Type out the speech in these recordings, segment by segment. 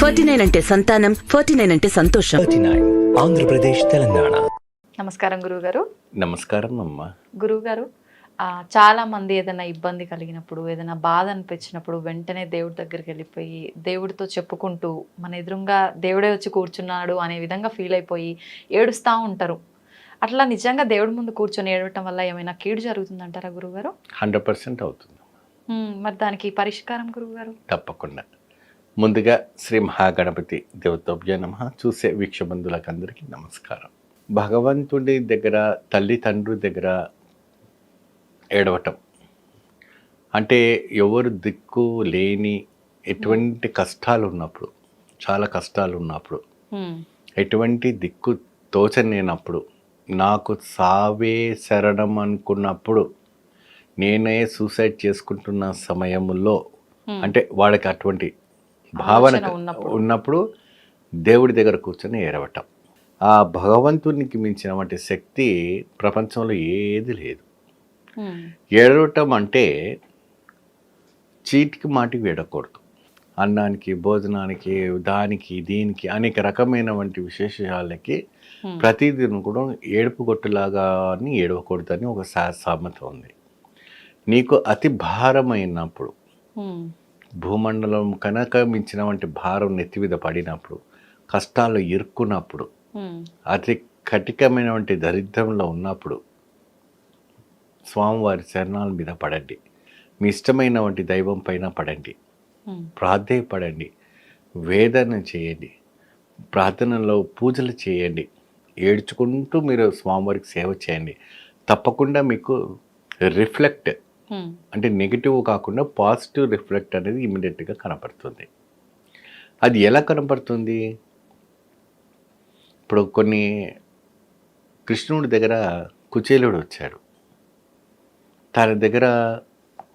Forty nine అంటే సంతానం forty nine అంటే సంతోషం. ఆంధ్రప్రదేశ్ తెలంగాణ. నమస్కారం గురువుగారు. నమస్కారం అమ్మ. గురువుగారు ఆ, చాలా మంది ఏదైనా ఇబ్బంది కలిగినప్పుడు ఏదైనా బాధ అనిపించినప్పుడు వెంటనే దేవుడి దగ్గరికి వెళ్ళిపోయి దేవుడితో చెప్పుకుంటూ మన ఎదురుగా దేవుడే వచ్చి కూర్చున్నాడు అనే విధంగా ఫీల్ అయిపోయి ఏడుస్తూ ఉంటారు. అట్లా నిజంగా దేవుడి ముందు కూర్చొని ఏడవటం వల్ల ఏమైనా కీడు జరుగుతుందంటారా గురువుగారు? హండ్రెడ్ పర్సెంట్ అవుతుంది. మరి దానికి పరిష్కారం గురువుగారు? తప్పకుండా. ముందుగా శ్రీ మహాగణపతి దేవతోభ్య నమ. చూసే వీక్షబంధులకు అందరికీ నమస్కారం. భగవంతుడి దగ్గర తల్లిదండ్రుల దగ్గర ఏడవటం. అంటే ఎవరు దిక్కు లేని ఎటువంటి కష్టాలు ఉన్నప్పుడు చాలా కష్టాలు ఉన్నప్పుడు ఎటువంటి దిక్కు తోచలేనప్పుడు నాకు సావే శరణం అనుకున్నప్పుడు నేనే సూసైడ్ చేసుకుంటున్న సమయంలో అంటే వాడికి అటువంటి భావన ఉన్నప్పుడు. దేవుడి దగ్గర కూర్చొని ఏడవటం. ఆ భగవంతునికి మించినటువంటి శక్తి ప్రపంచంలో ఏది లేదు. ఏడవటం అంటే చీటికి మాటికి వేడకూడదు. అన్నానికి భోజనానికి దానికి దీనికి అనేక రకమైనటువంటి విశేషాలకి ఉమ్, ప్రతిదిన కూడా ఏడుపు గొట్టులాగా అని ఏడవకూడదని ఒక సామెత ఉంది. నీకు అతి భారమైనప్పుడు భూమండలం కనుక మించినటువంటి భారం నెత్తి మీద పడినప్పుడు కష్టాలు ఇరుక్కున్నప్పుడు అతి కఠికమైనటువంటి దరిద్రంలో ఉన్నప్పుడు స్వామివారి చరణాల మీద పడండి. మీ ఇష్టమైనటువంటి దైవం పైన పడండి. ప్రాధేయపడండి వేదన చేయండి. ప్రార్థనలో పూజలు చేయండి. ఏడ్చుకుంటూ మీరు స్వామివారికి సేవ చేయండి. తప్పకుండా మీకు రిఫ్లెక్ట్ అంటే నెగిటివ్ కాకుండా పాజిటివ్ రిఫ్లెక్ట్ అనేది ఇమీడియట్గా కనపడుతుంది. అది ఎలా కనపడుతుంది? ఇప్పుడు కొన్ని కృష్ణుడి దగ్గర కుచేలుడు వచ్చాడు. తన దగ్గర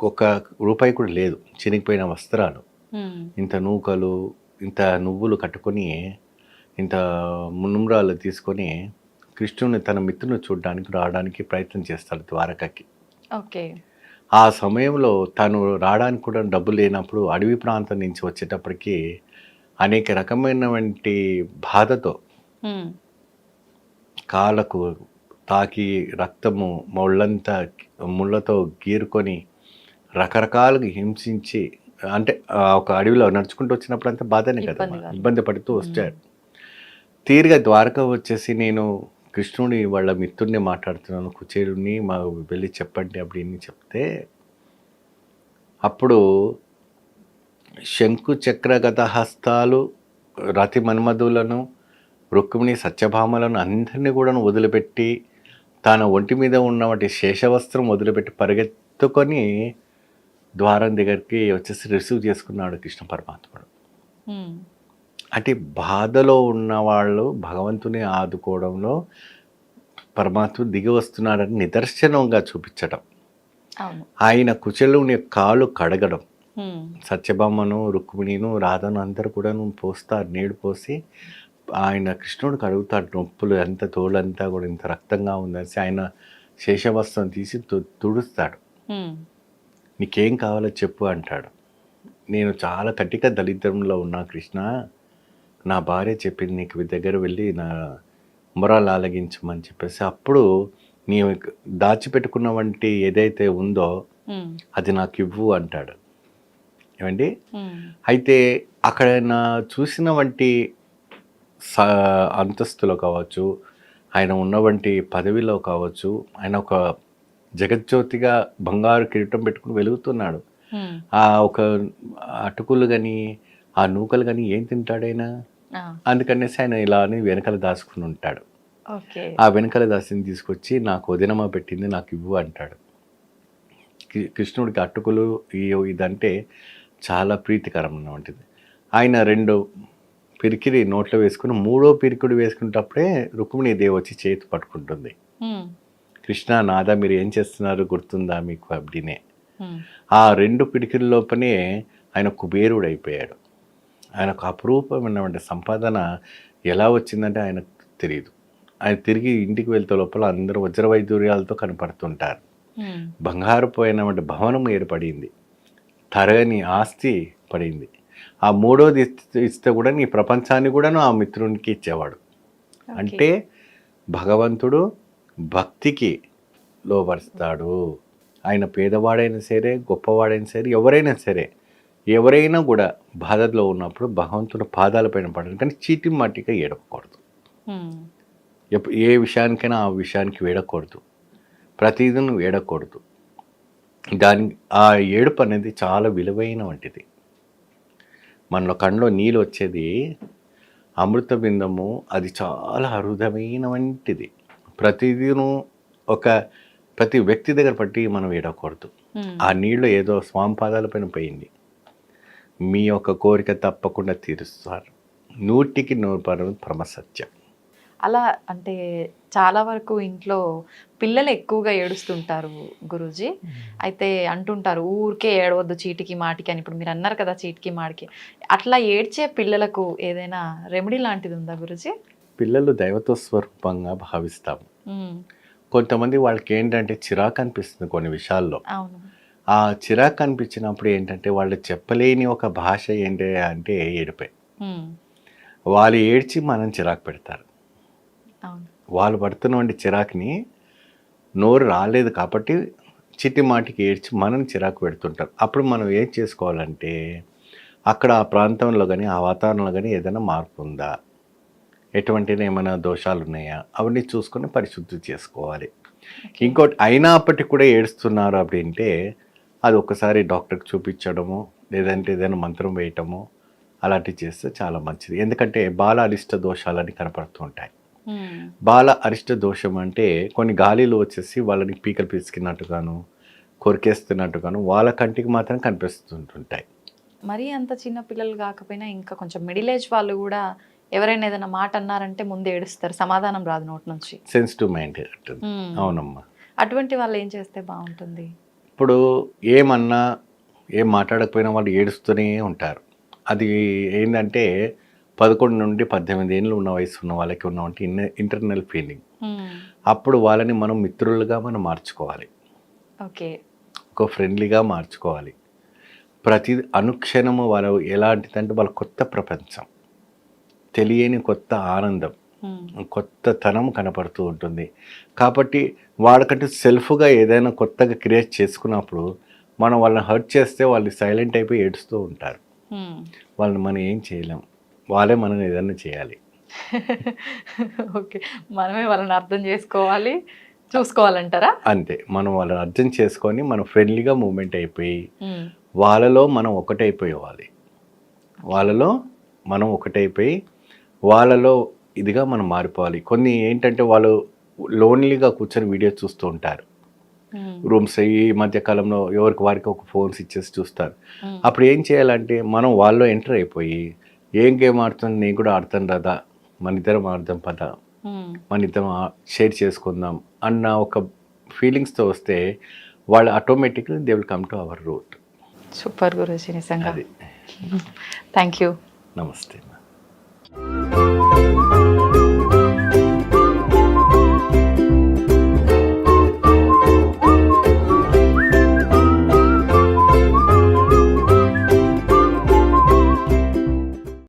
ఒక రూపాయి కూడా లేదు. చినిగిపోయిన వస్త్రాలు. ఉమ్, ఇంత నూకలు ఇంత నువ్వులు కట్టుకొని ఇంత మునుమ్రాలు తీసుకొని కృష్ణుని తన మిత్రుని చూడడానికి రావడానికి ప్రయత్నం చేస్తాడు ద్వారకకి. ఓకే ఆ సమయంలో తను రావడానికి కూడా డబ్బు లేనప్పుడు అడవి ప్రాంతం నుంచి వచ్చేటప్పటికి అనేక రకమైనటువంటి బాధతో కాళ్ళకు తాకి రక్తము ముళ్ళంతా ముళ్ళతో గీరుకొని రకరకాలుగా హింసించి అంటే ఒక అడవిలో నడుచుకుంటూ వచ్చినప్పుడు అంతా బాధనే కదా ఇబ్బంది కాదు. ఇబ్బంది పడుతూ వచ్చాడు తీరుగా ద్వారక వచ్చేసి నేను కృష్ణుడి వాళ్ళ మిత్రుడిని మాట్లాడుతున్నాను కుచేరుని మా వెళ్ళి చెప్పండి அப்படின்னு చెప్తే అప్పుడు శంకు చక్రగత హస్తాలు రతి మన్మధులను రుక్మిణి సత్యభామలను అందరినీ కూడా వదిలిపెట్టి తన ఒంటి మీద ఉన్నటువంటి శేషవస్త్రం వదిలిపెట్టి పరిగెత్తుకొని ద్వారం దగ్గరికి వచ్చేసి రిసీవ్ చేసుకున్నాడు కృష్ణ పరమాత్ముడు ఉమ్, అంటే బాధలో ఉన్న వాళ్ళు భగవంతుని ఆదుకోవడంలో పరమాత్మ దిగి వస్తున్నాడని నిదర్శనంగా చూపించడం ఆయన కుచలుని కాలు కడగడం. సత్యభామను రుక్మిణిను రాధను అందరూ కూడాను పోస్తారు నీడు పోసి ఆయన కృష్ణుడికి అడుగుతాడు నొప్పులు ఎంత తోలంతా కూడా ఇంత రక్తంగా ఉందనేసి ఆయన శేషవస్త్రం తీసి తుడుస్తాడు. నీకేం కావాలో చెప్పు అంటాడు. నేను చాలా కటిక దళిద్రంలో ఉన్నా కృష్ణ నా భార్య చెప్పింది నీకు దగ్గర వెళ్ళి నా మొరాలు ఆలగించమని చెప్పేసి అప్పుడు నీ దాచిపెట్టుకున్న వంటి ఏదైతే ఉందో అది నాకు ఇవ్వు అంటాడు. ఏమండి? అయితే అక్కడ నా చూసిన వంటి స అంతస్తులో కావచ్చు ఆయన ఉన్న వంటి పదవిలో కావచ్చు ఆయన ఒక జగజ్యోతిగా బంగారు కిరీటం పెట్టుకుని వెలుగుతున్నాడు. ఆ ఒక అటుకులు కానీ ఆ నూకలు కానీ ఏం తింటాడైనా అందుకనేసి ఆయన ఇలా అని వెనకాల దాచుకుని ఉంటాడు. ఆ వెనకాల దాసిని తీసుకొచ్చి నాకు వదినమా పెట్టింది నాకు ఇవ్వు అంటాడు. కృష్ణుడికి అటుకులు ఈ ఇదంటే చాలా ప్రీతికరం వంటిది. ఆయన రెండు పిరికిడి నోట్లో వేసుకుని మూడో పిరికిడి వేసుకునేటప్పుడే రుక్మిణీ దేవి వచ్చి చేతి పట్టుకుంటుంది. కృష్ణ నాదా మీరు ఏం చేస్తున్నారు? గుర్తుందా మీకు అబ్డినే ఆ రెండు పిడికిల లోపనే ఆయన కుబేరుడు అయిపోయాడు ఆయనకు అపురూపమైనటువంటి సంపాదన ఎలా వచ్చిందంటే ఆయనకు తెలియదు ఆయన తిరిగి ఇంటికి వెళ్తే లోపల అందరూ వజ్ర వైదూర్యాలతో కనపడుతుంటారు. బంగారు పోయినటువంటి భవనం ఏర్పడింది. తరగని ఆస్తి పడింది. ఆ మూడోది ఇస్తే- ఇస్తే కూడా నీ ప్రపంచాన్ని కూడాను ఆ మిత్రునికి ఇచ్చేవాడు. అంటే భగవంతుడు భక్తికి లోపరుస్తాడు ఆయన పేదవాడైనా సరే గొప్పవాడైనా సరే ఎవరైనా సరే ఎవరైనా కూడా బాధలో ఉన్నప్పుడు భగవంతుడు పాదాలపైన పడాలి కానీ చీటి మాటిగా ఏడవకూడదు. ఎప్పు- ఏ విషయానికైనా ఆ విషయానికి వేడకూడదు. ప్రతిదీ నువ్వు ఏడకూడదు. దాని ఆ ఏడుపు అనేది చాలా విలువైన వంటిది. మనలో కళ్ళలో నీళ్ళు వచ్చేది అమృత బిందము అది చాలా అరుదమైన వంటిది. ప్రతిదీను ఒక ప్రతి వ్యక్తి దగ్గర పట్టి మనం ఏడకూడదు హ్మ్. ఆ నీళ్ళు ఏదో స్వామి పాదాలపైన పోయింది. మీ యొక్క కోరిక తప్పకుండా తీరుస్తారు. నూటికి నూరు పరం పరమసత్యం. అలా అంటే చాలా వరకు ఇంట్లో పిల్లలు ఎక్కువగా ఏడుస్తుంటారు గురూజీ. అయితే అంటుంటారు ఊరికే ఏడవద్దు చీటికి మాటికి అని. ఇప్పుడు మీరు అన్నారు కదా చీటికి మాటికి. అట్లా ఏడ్చే పిల్లలకు ఏదైనా రెమెడీ లాంటిది ఉందా గురూజీ? పిల్లలు దైవత్వ స్వరూపంగా భావిస్తాము. కొంతమంది వాళ్ళకి ఏంటంటే చిరాకు అనిపిస్తుంది కొన్ని విషయాల్లో. అవును. ఆ చిరాకు అనిపించినప్పుడు ఏంటంటే వాళ్ళు చెప్పలేని ఒక భాష ఏంటి అంటే ఏడిపే. వాళ్ళు ఏడ్చి మనం చిరాకు పెడతారు. వాళ్ళు పడుతున్నటువంటి చిరాకుని నోరు రాలేదు కాబట్టి చిట్టి మాటికి ఏడ్చి మనం చిరాకు పెడుతుంటారు అప్పుడు మనం ఏం చేసుకోవాలంటే అక్కడ ఆ ప్రాంతంలో కానీ ఆ వాతావరణంలో కానీ ఏదైనా మార్పు ఉందా? ఎటువంటి ఏమైనా దోషాలు ఉన్నాయా? అవన్నీ చూసుకొని పరిశుద్ధి చేసుకోవాలి. ఇంకోటి అయినప్పటికీ కూడా ఏడుస్తున్నారు అప్పుడంటే అది ఒకసారి డాక్టర్కి చూపించడము లేదంటే ఏదైనా మంత్రం వేయటము అలాంటివి చేస్తే చాలా మంచిది. ఎందుకంటే బాల అరిష్ట దోషాలని కనపడుతూ ఉంటాయి. ఉమ్, బాల అరిష్ట దోషం అంటే కొన్ని గాలిలు వచ్చేసి వాళ్ళని పీకలు పీసుకున్నట్టుగాను కొరికేస్తున్నట్టుగాను వాళ్ళ కంటికి మాత్రం కనిపిస్తుంటుంటాయి. మరీ అంత చిన్న పిల్లలు కాకపోయినా ఇంకా కొంచెం మిడిల్ ఏజ్ వాళ్ళు కూడా ఎవరైనా ఏదైనా మాట అన్నారంటే ముందు ఏడుస్తారు. సమాధానం రాదు నోటి నుంచి. సెన్సిటివ్ మైండ్ అవునమ్మా. అటువంటి వాళ్ళు ఏం చేస్తే బాగుంటుంది? ఇప్పుడు ఏమన్నా ఏం మాట్లాడకపోయినా వాళ్ళు ఏడుస్తూనే ఉంటారు. అది ఏంటంటే పదకొండు నుండి పద్దెనిమిది ఏళ్ళు ఉన్న వయసు ఉన్న వాళ్ళకి ఉన్నవంటి ఇంటర్నల్ ఫీలింగ్ అప్పుడు వాళ్ళని మనం మిత్రులుగా మనం మార్చుకోవాలి. ఓకే. ఒక ఫ్రెండ్లీగా మార్చుకోవాలి. ప్రతి అనుక్షణము వాళ్ళు ఎలాంటిదంటే వాళ్ళ కొత్త ప్రపంచం. తెలియని కొత్త ఆనందం. కొత్త తనం కనపడుతూ ఉంటుంది. కాబట్టి వాడికంటే సెల్ఫ్గా ఏదైనా కొత్తగా క్రియేట్ చేసుకున్నప్పుడు మనం వాళ్ళని హర్ట్ చేస్తే వాళ్ళు సైలెంట్ అయిపోయి ఏడుస్తూ ఉంటారు. వాళ్ళని మనం ఏం చేయలేం. వాళ్ళే మనం ఏదైనా చేయాలి. ఓకే. మనమే వాళ్ళని అర్థం చేసుకోవాలి చూసుకోవాలంటారా? అంతే. మనం వాళ్ళని అర్థం చేసుకొని మనం ఫ్రెండ్లీగా మూమెంట్ అయిపోయి వాళ్ళలో మనం ఒకటైపోయేవాలి. వాళ్ళలో మనం ఒకటైపోయి వాళ్ళలో ఇదిగా మనం మారిపోవాలి. కొన్ని ఏంటంటే వాళ్ళు లోన్లీగా కూర్చొని వీడియో చూస్తూ ఉంటారు. రూమ్స్ ఈ మధ్య కాలంలో ఎవరికి వారికి ఒక ఫోన్స్ ఇచ్చేసి చూస్తారు. అప్పుడు ఏం చేయాలంటే మనం వాళ్ళలో ఎంటర్ అయిపోయి ఏం గేమ్ ఆడుతుంది నేను కూడా ఆడతాను రాదా? మన ఇద్దరం ఆడదాం పద? మన ఇద్దరం షేర్ చేసుకుందాం అన్న ఒక ఫీలింగ్స్తో వస్తే వాళ్ళు automatically they will come to our route. Super guruji నిజంగా. Thank you. నమస్తే